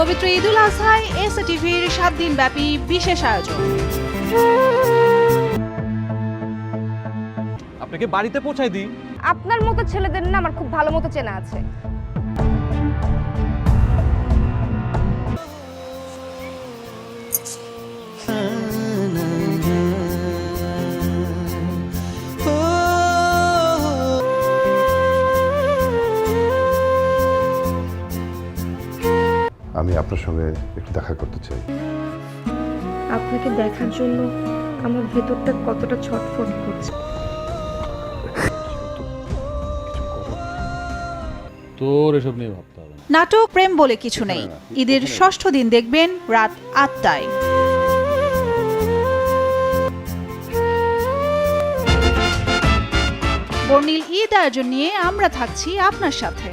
পবিত্র ঈদুল আজহায় এস টিভির সাত দিন ব্যাপী বিশেষ আয়োজন। আপনাকে বাড়িতে পৌঁছায় দিই। আপনার মতো ছেলেদের না আমার খুব ভালো মতো চেনা আছে। আমি আপনার সঙ্গে একটু দেখা করতে চাই। আপনাকে দেখার জন্য আমার ভেতরটা কতটা ছটফট করছে। তোর এসব নিয়ে ভাবতে হবে নাটক প্রেম বলে কিছু নেই। ঈদের ষষ্ঠ দিন দেখবেন রাত আটটায়। বর্ণিল ঈদ আয়োজন নিয়ে আমরা থাকছি আপনার সাথে।